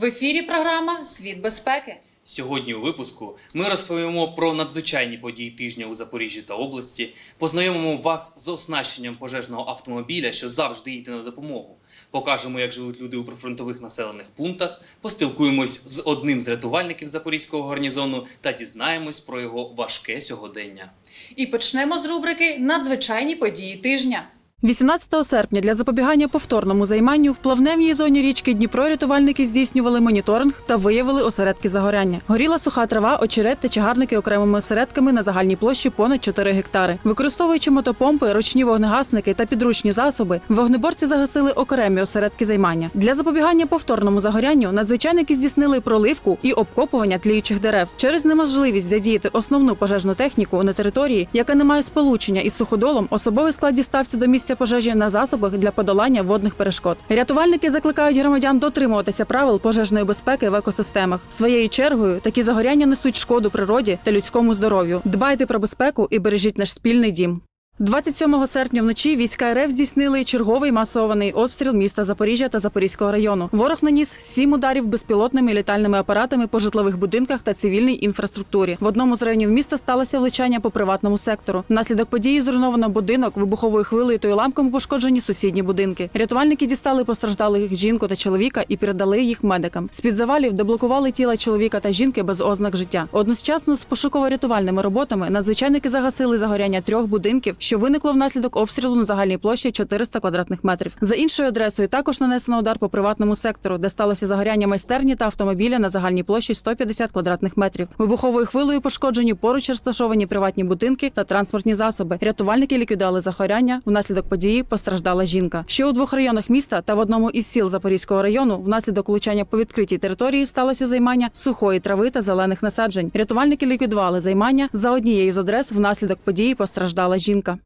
В ефірі програма Світ безпеки. Сьогодні у випуску ми розповімо про надзвичайні події тижня у Запоріжжі та області, познайомимо вас з оснащенням пожежного автомобіля, що завжди йде на допомогу. Покажемо, як живуть люди у прифронтових населених пунктах, поспілкуємось з одним з рятувальників Запорізького гарнізону та дізнаємось про його важке сьогодення. І почнемо з рубрики Надзвичайні події тижня. 18 серпня для запобігання повторному займанню в плавневій зоні річки Дніпро рятувальники здійснювали моніторинг та виявили осередки загоряння. Горіла суха трава, очерет та чагарники окремими осередками на загальній площі понад 4 гектари. Використовуючи мотопомпи, ручні вогнегасники та підручні засоби, вогнеборці загасили окремі осередки займання. Для запобігання повторному загорянню надзвичайники здійснили проливку і обкопування тліючих дерев через неможливість задіяти основну пожежну техніку на території, яка не має сполучення із суходолом. Особовий склад дістався до місця пожежі на засобах для подолання водних перешкод. Рятувальники закликають громадян дотримуватися правил пожежної безпеки в екосистемах. Своєю чергою такі загоряння несуть шкоду природі та людському здоров'ю. Дбайте про безпеку і бережіть наш спільний дім. 27 серпня вночі війська РФ здійснили черговий масований обстріл міста Запоріжжя та Запорізького району. Ворог наніс сім ударів безпілотними літальними апаратами по житлових будинках та цивільній інфраструктурі. В одному з районів міста сталося влучання по приватному сектору. Внаслідок події зруйновано будинок вибуховою хвилею та уламком пошкоджені сусідні будинки. Рятувальники дістали постраждалих жінку та чоловіка і передали їх медикам. З під завалів деблокували тіла чоловіка та жінки без ознак життя. Одночасно з пошуково-рятувальними роботами надзвичайники загасили загоряння трьох будинків, що виникло внаслідок обстрілу на загальній площі 400 квадратних метрів. За іншою адресою також нанесено удар по приватному сектору, де сталося загоряння майстерні та автомобіля на загальній площі 150 квадратних метрів. Вибуховою хвилею пошкоджені поруч розташовані приватні будинки та транспортні засоби. Рятувальники ліквідували загоряння. Внаслідок події постраждала жінка. Ще у двох районах міста та в одному із сіл Запорізького району внаслідок влучання по відкритій території сталося займання сухої трави та зелених насаджень. Рятувальники ліквідували займання. За однією з адрес внаслідок події постраждала жінка.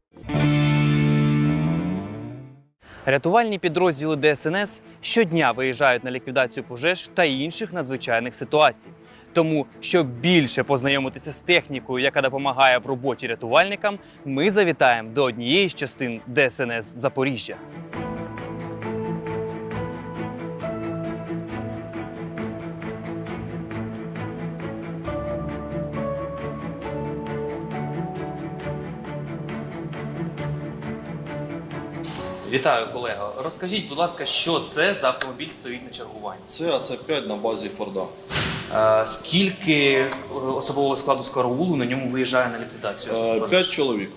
Рятувальні підрозділи ДСНС щодня виїжджають на ліквідацію пожеж та інших надзвичайних ситуацій. Тому, щоб більше познайомитися з технікою, яка допомагає в роботі рятувальникам, ми завітаємо до однієї з частин ДСНС Запоріжжя. Вітаю, колего. Розкажіть, будь ласка, що це за автомобіль стоїть на чергуванні? Це АЦ-5 на базі Форда. Е, Скільки е, особового складу з караулу на ньому виїжджає на ліквідацію? Е. П'ять чоловік.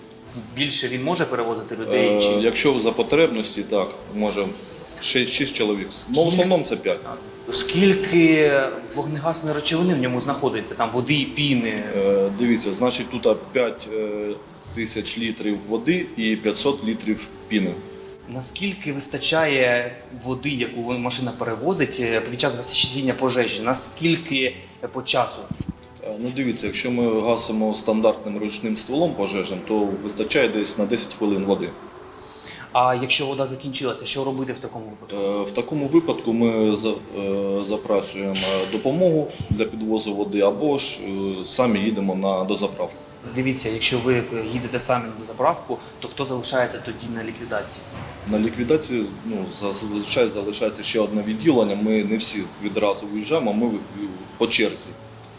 Більше він може перевозити людей? Е, Чи... Якщо за потребності, так, може 6, чоловік. Ну, в основному це 5. Скільки вогнегасної речовини в ньому знаходиться? Там води, піни. Е, Дивіться, значить тут 5 тисяч літрів води і 500 літрів піни. Наскільки вистачає води, яку машина перевозить е, під час гасіння пожежі? Наскільки по часу? Е, Ну дивіться, якщо ми гасимо стандартним ручним стволом пожежним, то вистачає десь на 10 хвилин води. А якщо вода закінчилася, що робити в такому випадку? Е, В такому випадку ми за- е, запрацюємо допомогу для підвозу води або ж е, самі їдемо на дозаправку. Дивіться, якщо ви їдете самі на заправку, то хто залишається тоді на ліквідації? На ліквідації ну, зазвичай залишається ще одне відділення. Ми не всі відразу виїжджаємо, ми по черзі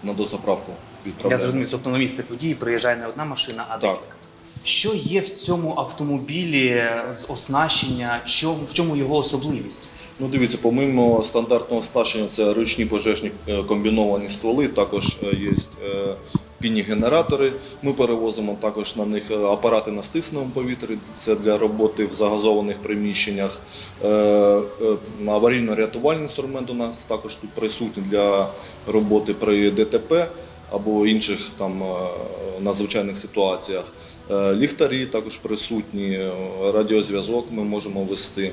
на дозаправку Я відправляємо. зрозумів, тобто на місце події приїжджає не одна машина, а Так. декілька. Що є в цьому автомобілі з оснащення? В чому його особливість? Ну, дивіться, помимо стандартного оснащення, це ручні пожежні е, комбіновані стволи, також е, є е, пінні генератори. Ми перевозимо також на них е, апарати на стисненому повітрі. Це для роботи в загазованих приміщеннях. Е, е, Аварійно-рятувальний інструмент у нас також тут присутній для роботи при ДТП або інших там надзвичайних ситуаціях. Ліхтарі також присутні, радіозв'язок ми можемо вести.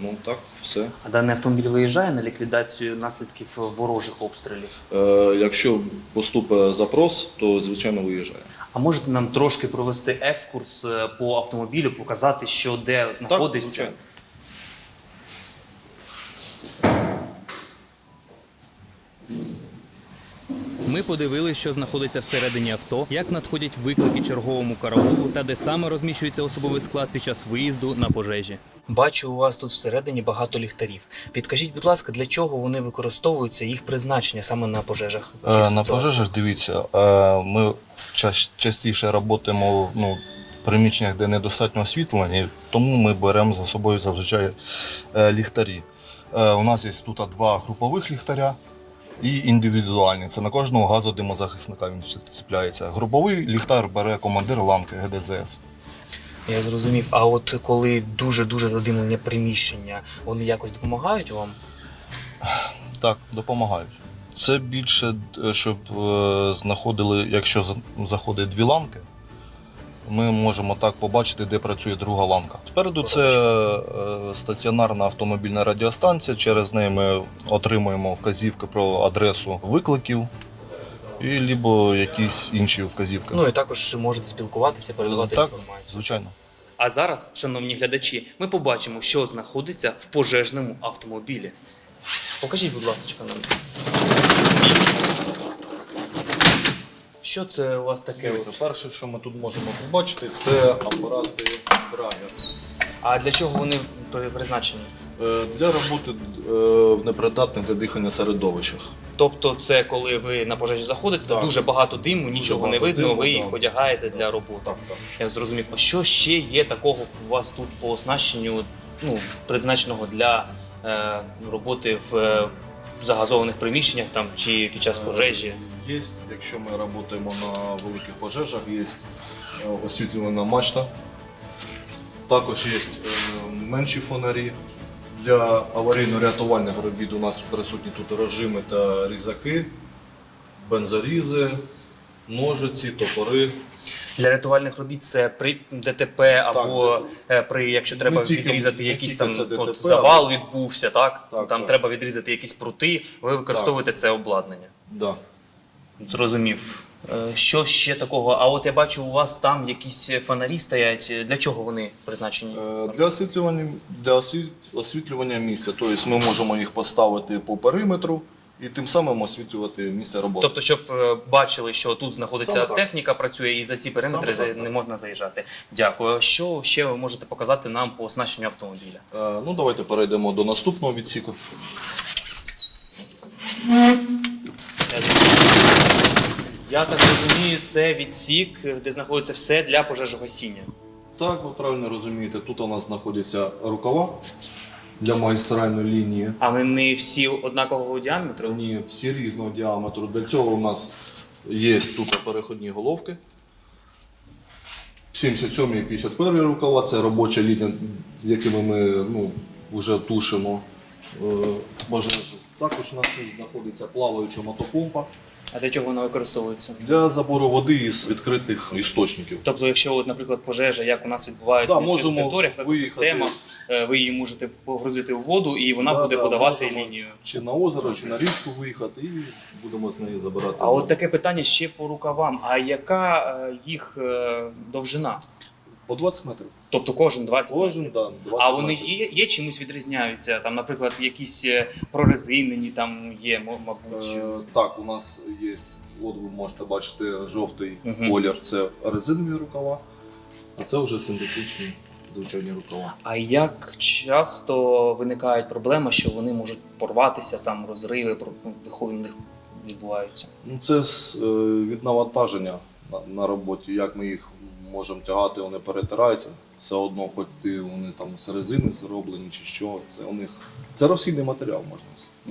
Ну так, все. А даний автомобіль виїжджає на ліквідацію наслідків ворожих обстрілів. Е, якщо поступить запрос, то звичайно виїжджає. А можете нам трошки провести екскурс е, по автомобілю, показати, що де знаходиться? звичайно. Ми подивились, що знаходиться всередині авто, як надходять виклики черговому караулу та де саме розміщується особовий склад під час виїзду на пожежі. Бачу, у вас тут всередині багато ліхтарів. Підкажіть, будь ласка, для чого вони використовуються, їх призначення саме на пожежах? Е, На пожежах дивіться, е, ми ча- частіше працюємо ну, в приміщеннях, де недостатньо освітлення, тому ми беремо за собою зазвичай е, ліхтарі. Е, У нас є тут два групових ліхтаря і індивідуальні. Це на кожного газодимозахисника він цепляється. Груповий ліхтар бере командир ланки ГДЗС. Я зрозумів. А от коли дуже дуже задимлення приміщення, вони якось допомагають вам? Так, допомагають. Це більше, е, щоб е, знаходили, якщо заходить дві ланки, ми можемо так побачити, де працює друга ланка. Спереду це е, стаціонарна автомобільна радіостанція. Через неї ми отримуємо вказівки про адресу викликів і либо якісь інші вказівки. Ну і також можете спілкуватися, передавати так, інформацію. звичайно. А зараз, шановні глядачі, ми побачимо, що знаходиться в пожежному автомобілі. Покажіть, будь ласка, нам. Що це у вас таке? Дивіться, перше, що ми тут можемо побачити, це апарати Драгер. А для чого вони при- призначені? Е, Для роботи е, в непридатних для дихання середовищах. Тобто, це коли ви на пожежі заходите, Так. дуже багато диму, нічого не багато видно, диму, ви їх так. одягаєте для роботи. Так, так. Я зрозумів. А що ще є такого у вас тут по оснащенню, ну, призначеного для е, роботи в е, загазованих приміщеннях там чи під час пожежі? Є, якщо ми працюємо на великих пожежах, є освітлювана мачта. Також є е, менші фонарі. Для аварійно-рятувальних робіт у нас присутні тут режими та різаки, бензорізи, ножиці, топори. Для рятувальних робіт це при ДТП або е, при якщо треба тільки- відрізати якийсь там це от, ДТП, завал відбувся, так? Так, там так. треба відрізати якісь прути, ви використовуєте це обладнання. Да. Зрозумів. Е, Що ще такого? А от я бачу, у вас там якісь фонарі стоять. Для чого вони призначені? Е, Для освітлювання, для освітлювання місця, тобто ми можемо їх поставити по периметру і тим самим освітлювати місце роботи. Тобто, щоб е, бачили, що тут знаходиться Саме так. техніка, працює і за ці периметри Саме так, не так. можна заїжджати. Дякую. Що ще ви можете показати нам по оснащенню автомобіля? Е, Ну, давайте перейдемо до наступного відсіку. Я так розумію, це відсік, де знаходиться все для пожежогасіння. Так, ви правильно розумієте, тут у нас знаходяться рукава для магістральної лінії. А вони всі однакового діаметру? Вони всі різного діаметру. Для цього у нас є тут переходні головки. 77 і 51 рукава це робоча лінія, якими ми ну, вже тушимо е, пожежу. Також у нас тут знаходиться плаваюча мотопомпа А для чого вона використовується? для забору води із відкритих істочників. Тобто, якщо, от, наприклад, пожежа, як у нас відбувається Да, на можемо територіях, в екосистемах, е, ви її можете погрузити в воду, і вона Да, буде да, подавати лінію. Чи на озеро, чи на річку виїхати і будемо з неї забирати. А воду. от таке питання ще по рукавам. А яка е, їх е, довжина? По 20 метрів. Тобто кожен 20 Кожен, метрів? да, 20 А вони метрів. є, є чимось відрізняються? Там, наприклад, якісь е, прорезинені там є, мабуть. Е, так, у нас є, от ви можете бачити, жовтий Мгм. колір це резинові рукава, а це вже синтетичні звичайні рукава. А як часто виникають проблеми, що вони можуть порватися, там розриви, ну, виходи в них відбуваються? Ну, це е, від навантаження на, на роботі. Як ми їх можемо тягати, вони перетираються. Все одно, хоч ти вони там з резини зроблені чи що. Це у них це розхідний матеріал, можна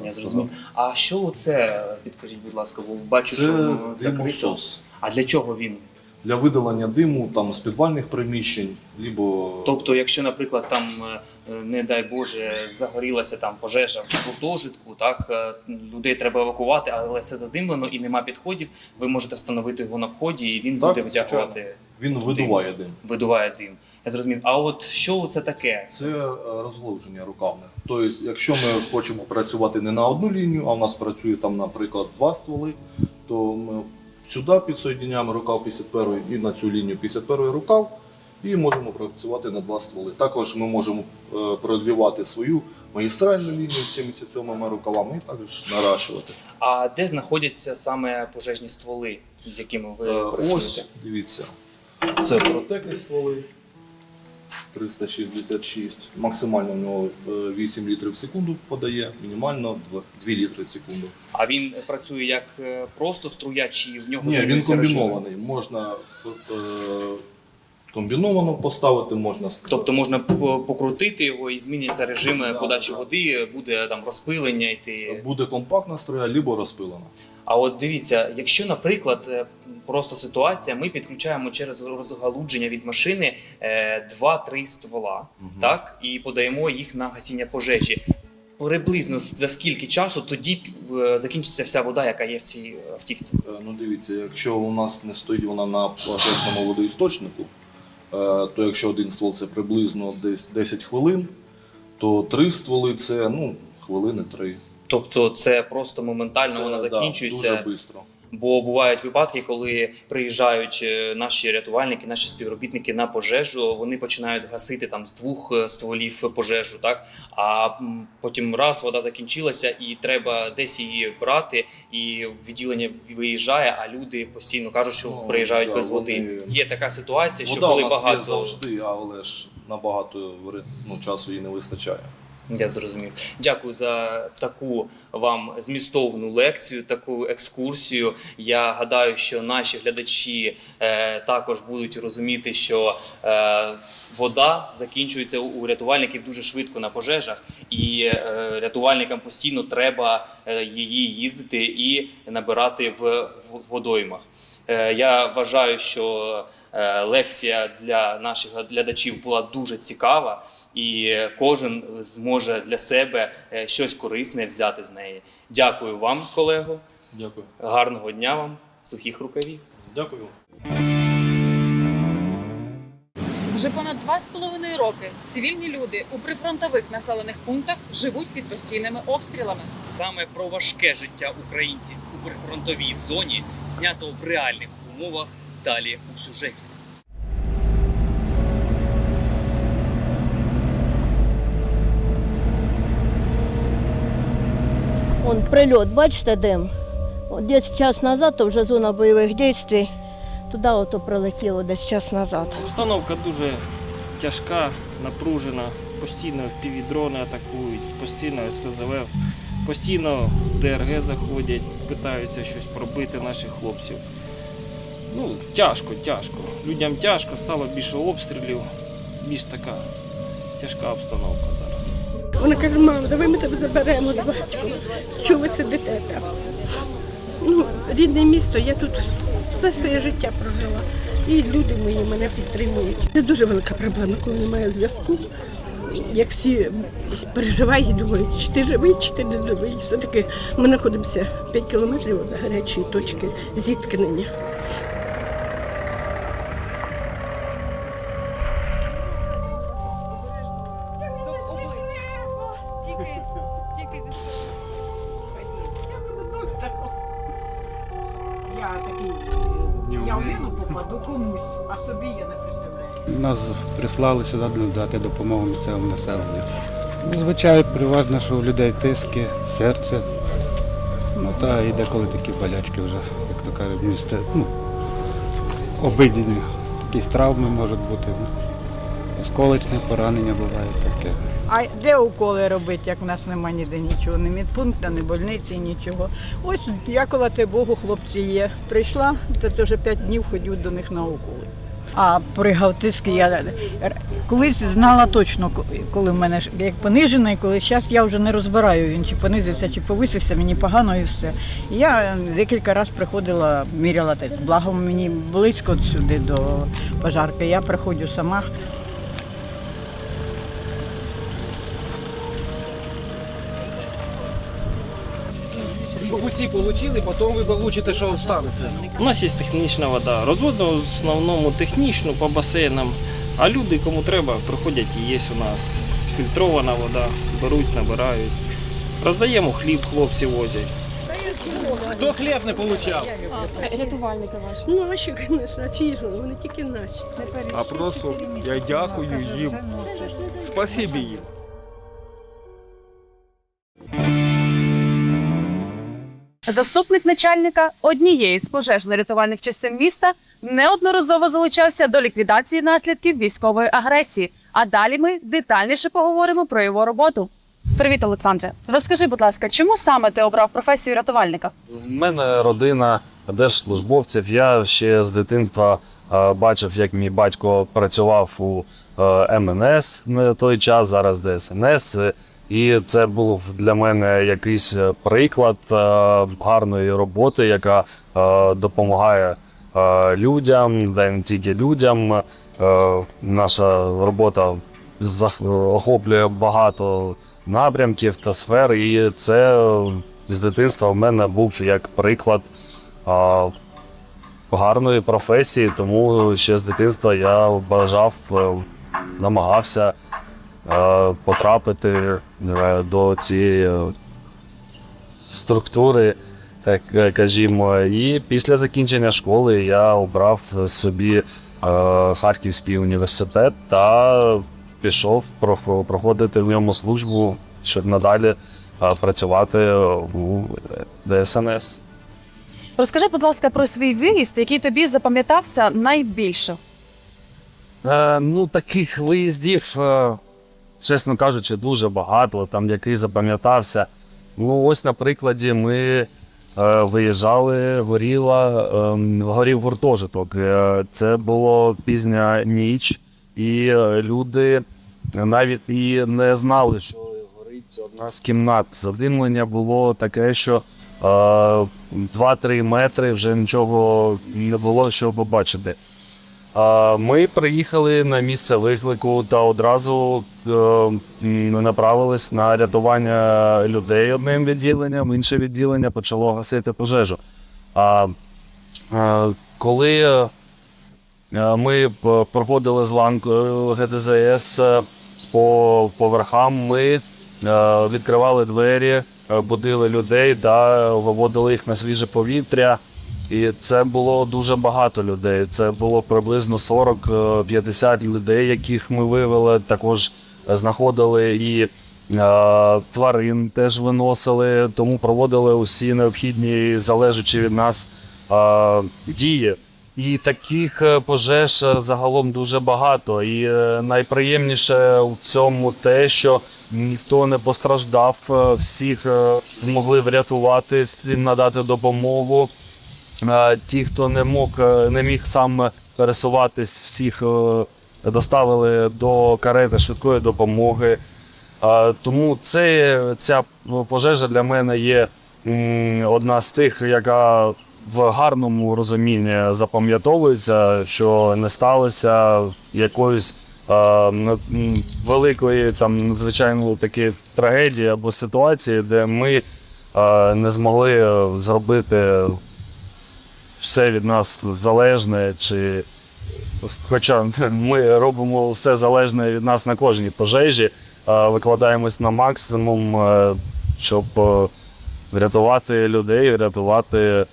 Я зрозумів. А що це, підкажіть, будь ласка, бо бачу, Це що це димосос. А для чого він? Для видалення диму там з підвальних приміщень, либо Тобто, якщо, наприклад, там, е, не дай Боже, загорілася там пожежа в гуртожитку, так е, людей треба евакувати, але все задимлено і нема підходів, ви можете встановити його на вході, і він Так, буде витягувати, він видуває дим. видуває дим. Я зрозумів. А от що це таке? Це е, розглуження рукавне. Тобто, якщо ми хочемо працювати не на одну лінію, а в нас працює там, наприклад, два стволи, то ми сюди підсоєдняємо рукав 51 і на цю лінію 51 рукав, і можемо працювати на два стволи. Також ми можемо продлівати свою магістральну лінію 77 рукавами і також наращувати. А де знаходяться саме пожежні стволи, з якими ви Е, працюєте? Ось, дивіться, це протекні стволи 366. Максимально в нього е, 8 літрів в секунду подає, мінімально 2, 2 літри в секунду. А він працює як е, просто струя, чи в нього Ні, він комбінований. Можна е, комбіновано поставити, можна Тобто можна покрутити його і зміняться режими Да, подачі да. води, буде там розпилення йти. буде компактна струя, або розпилена. А от дивіться, якщо, наприклад, е, просто ситуація, ми підключаємо через розгалудження від машини е, два-три ствола, Мгм. так, і подаємо їх на гасіння пожежі. Приблизно за скільки часу тоді е, закінчиться вся вода, яка є в цій автівці? Е, Ну дивіться, якщо у нас не стоїть вона на пожежному водоісточнику, е, то якщо один ствол це приблизно десь 10 хвилин, то три стволи це ну, хвилини три. Тобто це просто моментально Це, вона да, закінчується. дуже швидко. Бо бувають випадки, коли приїжджають е, наші рятувальники, наші співробітники на пожежу, вони починають гасити там з двох е, стволів пожежу, так а потім раз вода закінчилася, і треба десь її брати, і відділення виїжджає, а люди постійно кажуть, що Ну, приїжджають да, без вони- води. Є така ситуація, що Вода коли у нас багато є завжди, але ж набагато ну, часу їй не вистачає. Я зрозумів. Дякую за таку вам змістовну лекцію, таку екскурсію. Я гадаю, що наші глядачі е, також будуть розуміти, що е, вода закінчується у рятувальників дуже швидко на пожежах, і е, рятувальникам постійно треба е, її їздити і набирати в, в водоймах. Е, я вважаю, що лекція для наших глядачів була дуже цікава і кожен зможе для себе е, щось корисне взяти з неї. Дякую вам, колего. Дякую. Гарного дня вам, сухих рукавів. Дякую. Вже понад два з половиною роки цивільні люди у прифронтових населених пунктах живуть під постійними обстрілами. Саме про важке життя українців у прифронтовій зоні знято в реальних умовах далі у сюжеті. Он прильот, бачите, дим? От десь час назад, то вже зона бойових дій, туди ото прилетіло десь час назад. Установка дуже тяжка, напружена, постійно півдрони атакують, постійно СЗВ, постійно ДРГ заходять, питаються щось пробити наших хлопців. Ну, тяжко, тяжко. Людям тяжко, стало більше обстрілів, більш така тяжка обстановка зараз. Вона каже, мама, давай ми тебе заберемо з батьком. Чого ви сидите там? Ну, рідне місто, я тут все своє життя прожила. І люди мої мене підтримують. Це дуже велика проблема, коли немає зв'язку. Як всі переживають і думають, чи ти живий, чи ти не живий. Все-таки ми знаходимося 5 кілометрів від гарячої точки зіткнення. Прислали сюди дати допомогу місцевому населенню. Ну, Звичайно, переважно, що у людей тиски, серце. Ну та і деколи такі болячки вже, як то кажуть, місце, ну, обидені. Якісь травми можуть бути. Ну, осколочне поранення буває таке. А де уколи робити, як в нас немає ніде нічого, ні медпункту, ні больниці, нічого. Ось дякувати Богу, хлопці є. Прийшла, то це вже п'ять днів ходю до них на уколи. А при гавтискі я колись знала точно, коли в мене як понижений, коли зараз я вже не розбираю він чи понизився, чи повисився, мені погано і все. Я декілька разів приходила, міряла теж. Благо мені близько сюди до пожарки. Я приходжу сама. Щоб усі отримали, потім ви получите, що останеться. У нас є технічна вода. Розводимо в основному технічну по басейнам. А люди, кому треба, приходять і є у нас фільтрована вода, беруть, набирають. Роздаємо хліб, хлопці возять. Хто хліб не отримав? Рятувальники ваші. Наші, звісно, а чиї ж вони? Вони тільки наші. А просто я дякую їм. Спасибі їм. Заступник начальника однієї з пожежно-рятувальних частин міста неодноразово залучався до ліквідації наслідків військової агресії. А далі ми детальніше поговоримо про його роботу. Привіт, Олександре. Розкажи, будь ласка, чому саме ти обрав професію рятувальника? У мене родина держслужбовців. Я ще з дитинства е, бачив, як мій батько працював у е, МНС на той час, зараз ДСНС. І це був для мене якийсь е, приклад е, гарної роботи, яка е, допомагає людям, й не тільки людям. Наша робота охоплює багато напрямків та сфер, і це з дитинства в мене був як приклад гарної професії, тому ще з дитинства я бажав, намагався потрапити до цієї е, структури, так е, кажімо. І після закінчення школи я обрав собі е, Харківський університет та пішов проф- проходити в ньому службу, щоб надалі працювати у ДСНС. Розкажи, будь ласка, про свій виїзд, який тобі запам'ятався найбільше. Е, ну, таких виїздів, е, чесно кажучи, дуже багато. Там який запам'ятався. Ну, ось на прикладі ми е, виїжджали, горіла, е, горів гуртожиток. Е, це було пізня ніч, і е, люди навіть і не знали, що горить одна з кімнат. Задимлення було таке, що е, 2-3 метри вже нічого не було що побачити. Ми приїхали на місце виклику та одразу е, направились на рятування людей одним відділенням, інше відділення почало гасити пожежу. А, е, коли е, ми п- проходили зланку ГДЗС е, по поверхам, ми е, відкривали двері, е, будили людей та виводили їх на свіже повітря. І це було дуже багато людей. Це було приблизно 40-50 людей, яких ми вивели. Також знаходили і е, тварин теж виносили, тому проводили усі необхідні, залежачи від нас, е, дії. І таких е, пожеж е, загалом дуже багато. І е, найприємніше у цьому те, що ніхто не постраждав, е, всіх е, змогли врятувати, всім надати допомогу. Ті, хто не мог, е, не міг сам пересуватись, всіх е, доставили до карети швидкої допомоги. Тому це, ця пожежа для мене є одна з тих, яка в гарному розумінні запам'ятовується, що не сталося якоїсь великої там надзвичайно такі трагедії або ситуації, де ми не змогли е, зробити все від нас залежне, чи хоча ми робимо все залежне від нас на кожній пожежі, е, викладаємось на максимум, е, щоб е, врятувати людей, врятувати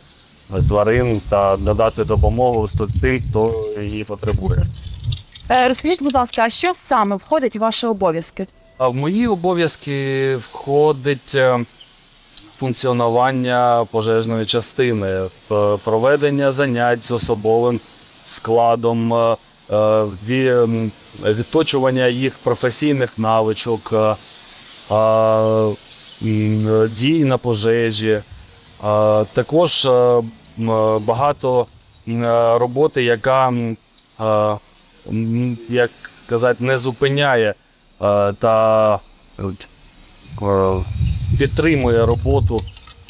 тварин та надати допомогу тим, хто її потребує. Е, Розкажіть, будь ласка, а що саме входить у ваші обов'язки? В мої обов'язки входить е, функціонування пожежної частини, проведення занять з особовим складом, е, е, відточування їх професійних навичок, е, дій на пожежі. Також багато роботи, яка, як сказати, не зупиняє та підтримує роботу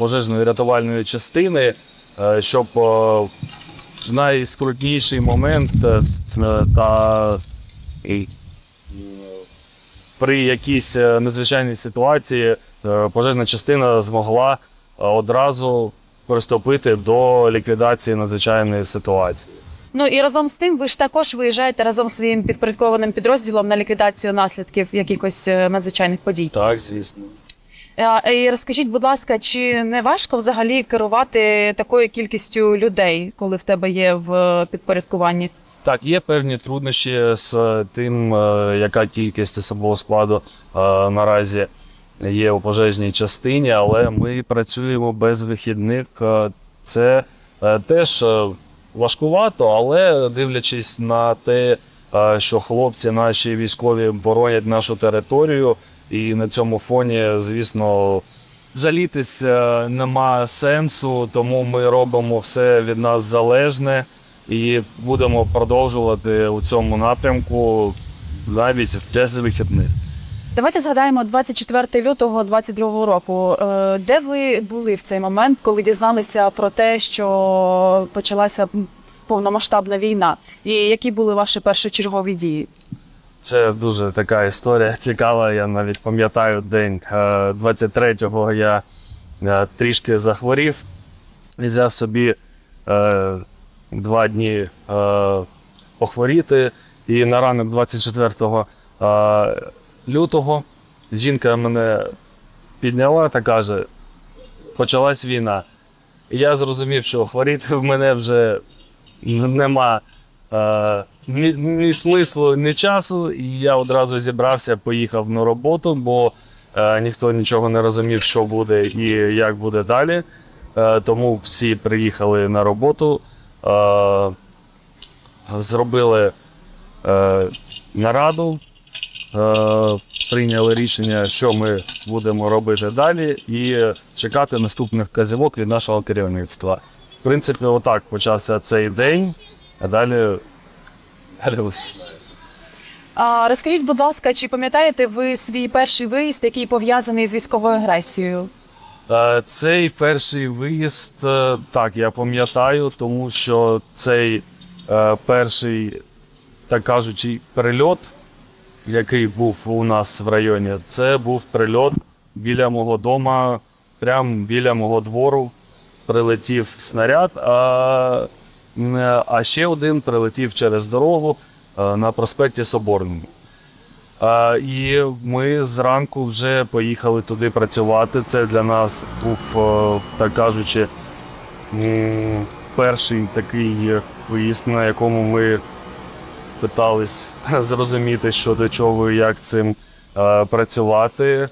пожежної рятувальної частини, е, щоб е, в найскрутніший момент е, та при якійсь надзвичайній ситуації пожежна частина змогла одразу приступити до ліквідації надзвичайної ситуації. Ну і разом з тим, ви ж також виїжджаєте разом з своїм підпорядкованим підрозділом на ліквідацію наслідків якихось надзвичайних подій. Так, звісно. Е, І розкажіть, будь ласка, чи не важко взагалі керувати такою кількістю людей, коли в тебе є в підпорядкуванні? Так, є певні труднощі з тим, е, яка кількість особового складу е, наразі. є у пожежній частині, але ми працюємо без вихідних. Це теж важкувато, але дивлячись на те, що хлопці наші військові боронять нашу територію, і на цьому фоні, звісно, жалітись нема сенсу, тому ми робимо все від нас залежне і будемо продовжувати у цьому напрямку навіть без вихідних. Давайте згадаємо 24 лютого 22 року. Е, Де ви були в цей момент, коли дізналися про те, що почалася повномасштабна війна? І які були ваші першочергові дії? Це дуже така історія цікава. Я навіть пам'ятаю день е, 23-го я е, трішки захворів і взяв собі е, два дні е, похворіти. І на ранок 24 е, лютого жінка мене підняла та каже: почалась війна. І я зрозумів, що хворіти в мене вже нема е, ні, ні смислу, ні часу. І я одразу зібрався, поїхав на роботу, бо е, ніхто нічого не розумів, що буде і як буде далі. Е, тому всі приїхали на роботу, е, зробили е, нараду, е, прийняли рішення, що ми будемо робити далі, і чекати наступних вказівок від нашого керівництва. В принципі, отак почався цей день, а далі. далі ви всі знаєте. А, розкажіть, будь ласка, чи пам'ятаєте ви свій перший виїзд, який пов'язаний з військовою агресією? Е, Цей перший виїзд, е, так, я пам'ятаю, тому що цей е, перший, так кажучи, прильот, який був у нас в районі, це був прильот біля мого дома, прямо біля мого двору. Прилетів снаряд, а, а ще один прилетів через дорогу е, на проспекті Соборному. І ми зранку вже поїхали туди працювати. Це для нас був, е, так кажучи, перший такий виїзд, на якому ми питались зрозуміти, що до чого і як цим е, працювати.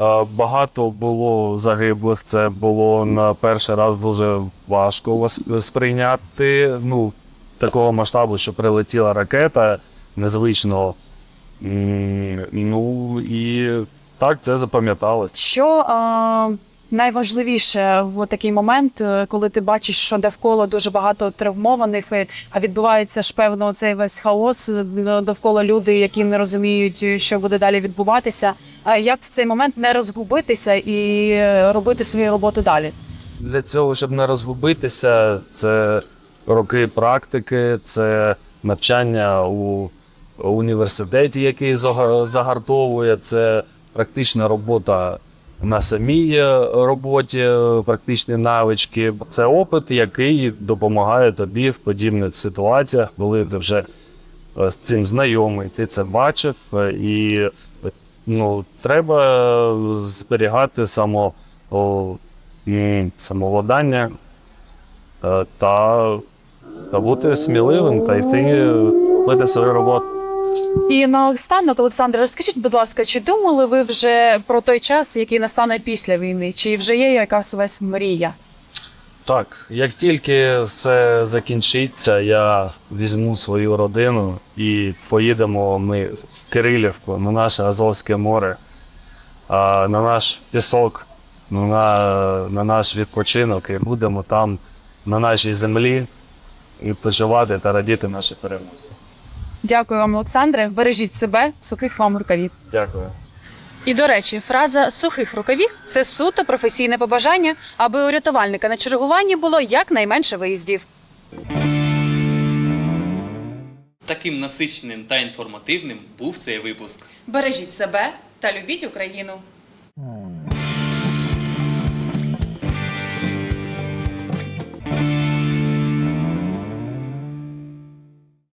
Е, Багато було загиблих. Це було на перший раз дуже важко сприйняти. Ну, такого масштабу, що прилетіла ракета незвичного. Ну і так це запам'яталось. Що а, найважливіше в такий момент, е, коли ти бачиш, що довкола дуже багато травмованих, е, а відбувається ж певно цей весь хаос е, довкола люди, які не розуміють, що буде далі відбуватися. А як в цей момент не розгубитися і робити свою роботу далі? Для цього, щоб не розгубитися, це роки практики, це навчання у університеті, який загартовує, це практична робота на самій е, роботі, е, практичні навички. Це опит, який допомагає тобі в подібних ситуаціях, коли ти вже е, з цим знайомий, ти це бачив, і ну, треба зберігати само, самовладання та, та бути сміливим та йти робити свою роботу. І наостанок, Олександр, розкажіть, будь ласка, чи думали ви вже про той час, який настане після війни? Чи вже є якась у вас мрія? Так, як тільки все закінчиться, я візьму свою родину і поїдемо ми в Кирилівку на наше Азовське море, на наш пісок, на, на наш відпочинок, і будемо там на нашій землі відпочивати та радіти нашій перемозі. Дякую вам, Олександре. Бережіть себе, сухих вам рукавів. Дякую. І до речі, фраза сухих рукавів це суто професійне побажання, аби у рятувальника на чергуванні було якнайменше виїздів. Таким насиченим та інформативним був цей випуск. Бережіть себе та любіть Україну.